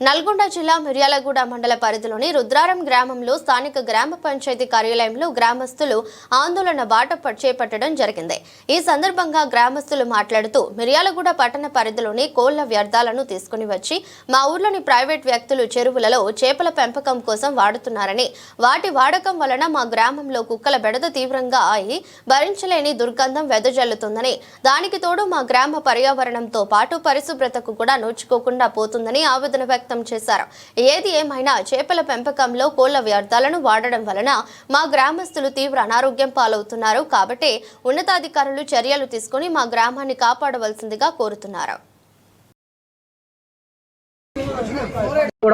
నల్గొండ జిల్లా మిర్యాలగూడ మండల పరిధిలోని రుద్రారం గ్రామంలో స్థానిక గ్రామ పంచాయతీ కార్యాలయంలో గ్రామస్తులు ఆందోళన బాట ప- చేపట్టడం జరిగింది. ఈ సందర్భంగా గ్రామస్తులు మాట్లాడుతూ మిర్యాలగూడ పట్టణ పరిధిలోని కోళ్ళ వ్యర్థాలను తీసుకుని వచ్చి మా ఊర్లోని ప్రైవేట్ వ్యక్తులు చెరువులలో చేపల పెంపకం కోసం వాడుతున్నారని వాటి వాడకం వలన మా గ్రామంలో కుక్కల బెడద తీవ్రంగా అయి భరించలేని దుర్గంధం వెదజల్లుతుందని దానికి తోడు మా గ్రామ పర్యావరణంతో పాటు పరిశుభ్రతకు కూడా నోచుకోకుండా పోతుందని ఆవేదన వ్యక్తం చేశారు. ఏది ఏమైనా చేపల పెంపకంలో కోళ్ళ వ్యర్థాలను వాడడం వలన మా గ్రామస్తులు తీవ్ర అనారోగ్యం పాలవుతున్నారు. కాబట్టి ఉన్నతాధికారులు చర్యలు తీసుకుని మా గ్రామాన్ని కాపాడవలసిందిగా కోరుతున్నారు.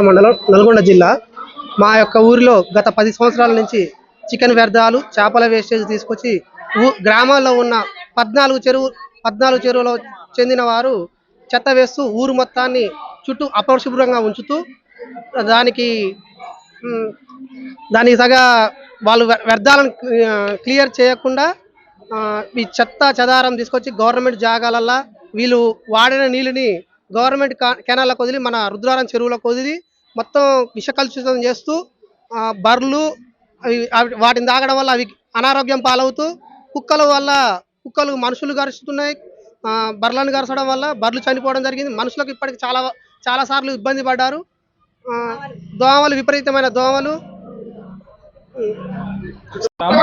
మండలం నల్గొండ జిల్లా. మా యొక్క ఊరిలో గత పది సంవత్సరాల నుంచి చికెన్ వ్యర్థాలు చేపల వేస్టేజ్ తీసుకొచ్చి గ్రామాల్లో ఉన్న పద్నాలుగు చెరువు పద్నాలుగు చెరువులో చెందిన వారు చెత్త వేస్తూ ఊరు మొత్తాన్ని చుట్టూ అపరిశుభ్రంగా ఉంచుతూ దానికి దానికి సగా వాళ్ళు వ్యర్థాలను క్లియర్ చేయకుండా ఈ చెత్త చెదారం తీసుకొచ్చి గవర్నమెంట్ జాగాలల్లో వీళ్ళు వాడిన నీళ్ళని గవర్నమెంట్ కా- కెనాల్లోకి వదిలి మన రుద్రారం చెరువులకు వదిలి మొత్తం విషకలుషితం చేస్తూ బర్లు బర్రెలు వాటిని తాగడం వల్ల అవి అనారోగ్యం పాలవుతూ కుక్కల వల్ల కుక్కలు మనుషులు గరుస్తున్నాయి ఆ, బర్రెలను వల్ల బర్లు చనిపోవడం జరిగింది. మనుషులకు ఇప్పటికి చాలా చాలా సార్లు ఇబ్బంది పడ్డారు. దోమలు విపరీతమైన దోమలు.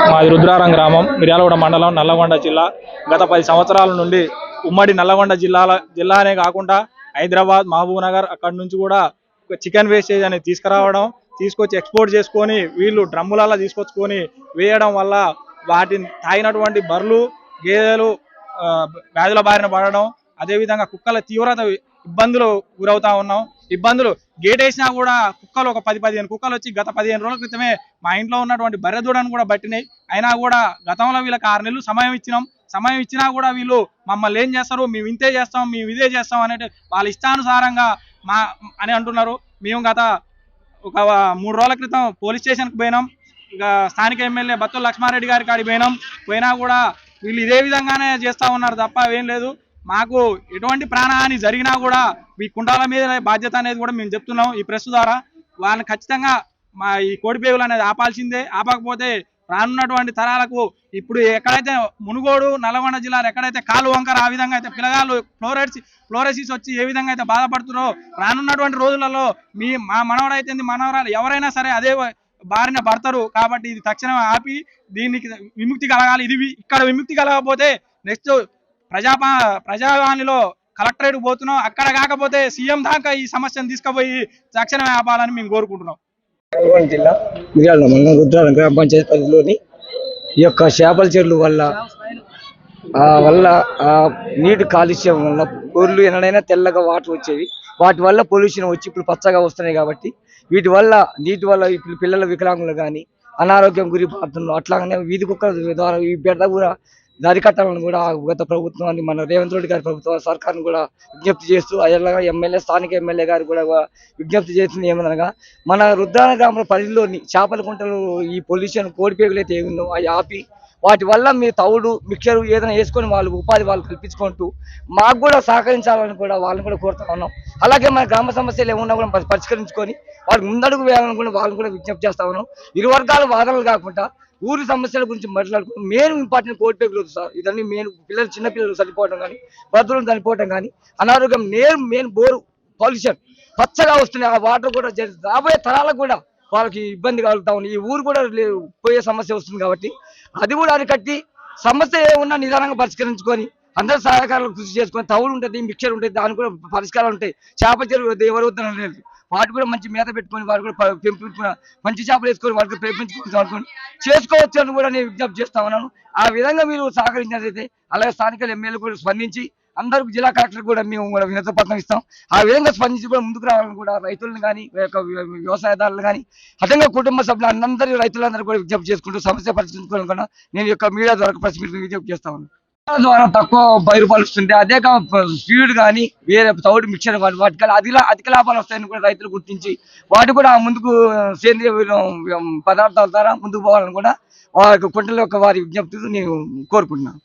మాది రుద్రారం గ్రామం మిర్యాలగూడ మండలం నల్లగొండ జిల్లా. గత పది సంవత్సరాల నుండి ఉమ్మడి నల్లగొండ జిల్లాల జిల్లానే కాకుండా హైదరాబాద్ మహబూబ్ నగర్ అక్కడి నుంచి కూడా చికెన్ వేస్టేజ్ అనేది తీసుకురావడం తీసుకొచ్చి ఎక్స్పోర్ట్ చేసుకొని వీళ్ళు డ్రమ్ములలో తీసుకొచ్చుకొని వేయడం వల్ల వాటిని తాగినటువంటి బర్రెలు గేదెలు వ్యాధుల బారిన పడడం అదేవిధంగా కుక్కల తీవ్రత ఇబ్బందులు గురవుతా ఉన్నాం. ఇబ్బందులు గేట్ వేసినా కూడా కుక్కలు ఒక పది పదిహేను కుక్కలు వచ్చి గత పదిహేను రోజుల క్రితమే మా ఇంట్లో ఉన్నటువంటి బర్రెదూడను కూడా పట్టినాయి. అయినా కూడా గతంలో వీళ్ళకి ఆరు నెలలు సమయం ఇచ్చినాం. సమయం ఇచ్చినా కూడా వీళ్ళు మమ్మల్ని ఏం చేస్తారు? మేము ఇంతే చేస్తాం మేము ఇదే చేస్తాం అనేది వాళ్ళ ఇష్టానుసారంగా మా అని అంటున్నారు. మేము గత ఒక మూడు రోజుల క్రితం పోలీస్ స్టేషన్కి పోయినాం. ఇక స్థానిక ఎమ్మెల్యే బత్తుల లక్ష్మారెడ్డి గారి కాడికి పోయినాం. పోయినా కూడా వీళ్ళు ఇదే విధంగానే చేస్తా ఉన్నారు తప్ప ఏం లేదు. మాకు ఎటువంటి ప్రాణహాని జరిగినా కూడా ఈ కుండాల మీద బాధ్యత అనేది కూడా మేము చెప్తున్నాం ఈ ప్రెస్ ద్వారా. వాళ్ళని ఖచ్చితంగా మా ఈ కోడిపేగులు అనేది ఆపాల్సిందే. ఆపకపోతే రానున్నటువంటి తరాలకు ఇప్పుడు ఎక్కడైతే మునుగోడు నల్గొండ జిల్లాలో ఎక్కడైతే కాలు వంకర ఆ విధంగా అయితే పిల్లగాళ్ళు ఫ్లోరైడ్స్ ఫ్లోరైసిస్ వచ్చి ఏ విధంగా అయితే బాధపడుతున్నారో రానున్నటువంటి రోజులలో మీ మా మనవడైతే మనవరాలు ఎవరైనా సరే అదే బారిన పడతారు కాబట్టి ఇది తక్షణం ఆపి దీనికి విముక్తి కలగాలి. ఇది ఇక్కడ విముక్తి కలగకపోతే నెక్స్ట్ ప్రజా ప్రజావాణిలో కలెక్టరేట్ పోతున్నాం. అక్కడ కాకపోతే సీఎం దాకా ఈ సమస్యను తీసుకుపోయి తక్షణమే ఆపాలని మేము కోరుకుంటున్నాం. నల్గొండ జిల్లా మిర్యాల మండలం రుద్రాలం గ్రామ పంచాయతీ పరిధిలోని ఈ యొక్క చేపల చెరువుల వల్ల ఆ వల్ల ఆ నీటి కాలుష్యం వల్ల గొర్రెలు ఎన్నడైనా తెల్లగా వాటర్ వచ్చేవి. వాటి వల్ల పొల్యూషన్ వచ్చి ఇప్పుడు పచ్చగా వస్తున్నాయి కాబట్టి వీటి వల్ల నీటి వల్ల ఇప్పుడు పిల్లల వికలాంగులు కానీ అనారోగ్యం గురి పడుతున్నారు అట్లాగనే వీధి కుక్కల ద్వారా ఈ బిడ్డ కూడా అరికట్టాలని కూడా గత ప్రభుత్వాన్ని మన రేవంత్ రెడ్డి గారి ప్రభుత్వం సర్కార్ని కూడా విజ్ఞప్తి చేస్తూ అదేలాగా ఎమ్మెల్యే స్థానిక ఎమ్మెల్యే గారు కూడా విజ్ఞప్తి చేస్తుంది ఏమనగా మన రుద్రాన గ్రామ పరిధిలోని చేపల కుంటలు ఈ పొల్యూషన్ కోడిపేగులు అయితే ఏముందో అవి ఆపి వాటి వల్ల మీ తౌడు మిక్చర్ ఏదైనా వేసుకొని వాళ్ళు ఉపాధి వాళ్ళు కల్పించుకుంటూ మాకు కూడా సహకరించాలని కూడా వాళ్ళని కూడా కోరుతా ఉన్నాం అలాగే మన గ్రామ సమస్యలు ఏమున్నా కూడా పరిష్కరించుకొని వాళ్ళకి ముందడుగు వేయాలని కూడా వాళ్ళని కూడా విజ్ఞప్తి చేస్తా ఉన్నాం. ఇరు వర్గాల వాదనలు కాకుండా ఊరి సమస్యల గురించి మాట్లాడుకుంటూ మెయిన్ ఇంపార్టెంట్ కోడిపేగులు సార్ ఇదన్నీ మెయిన్ పిల్లలు చిన్న పిల్లలు చనిపోవడం కానీ వృద్ధులు చనిపోవడం కానీ అనారోగ్యం మెయిన్ మెయిన్ బోరు పొల్యూషన్ పచ్చగా వస్తున్నాయి. ఆ వాటర్ కూడా రాబోయే తరాలకు కూడా వాళ్ళకి ఇబ్బంది కలుగుతా ఉంది. ఈ ఊరు కూడా పోయే సమస్య వస్తుంది కాబట్టి అది కూడా అరికట్టి సమస్య ఏమున్నా నిదానంగా పరిష్కరించుకొని అందరూ సహకారాలు కృషి చేసుకొని తవులు ఉంటుంది మిక్చర్ ఉంటుంది దాని కూడా పరిష్కారాలు ఉంటాయి. చేప చెరువు ఎవరు లేదు. వాటి కూడా మంచి మేత పెట్టుకొని వారు కూడా ప- మంచి చేపలు వేసుకొని వాటికి పెంపించుకొని అనుకొని చేసుకోవచ్చు అని కూడా నేను విజ్ఞప్తి చేస్తా ఉన్నాను. ఆ విధంగా మీరు సహకరించినట్లయితే అలాగే స్థానిక ఎమ్మెల్యేలు కూడా స్పందించి అందరూ జిల్లా కలెక్టర్ కూడా మేము కూడా వినత పత్రం ఇస్తాం. ఆ విధంగా స్పందించి కూడా ముందుకు రావాలని కూడా రైతులను కానీ వ్యవసాయదారులు కానీ అదేవిధంగా కుటుంబ సభ్యులు అందరూ రైతులందరూ కూడా విజ్ఞప్తి చేసుకుంటూ సమస్య పరిష్కరించుకోవాలనుకున్నా కూడా నేను యొక్క మీడియా ద్వారా ప్రెస్ మీట్ విజ్ఞప్తి చేస్తాను ద్వారా తక్కువ పది రూపాయలు వస్తుంది అదే స్పీడ్ కానీ వేరే తౌడు మిక్చర్ కానీ వాటి కల్లా అధిక అధిక లాభాలు వస్తాయని కూడా రైతులు గుర్తించి వాటి కూడా ముందుకు సేంద్రియ పదార్థాల ద్వారా ముందుకు పోవాలని కూడా వారి కుంటల యొక్క వారి విజ్ఞప్తి నేను కోరుకుంటున్నాను.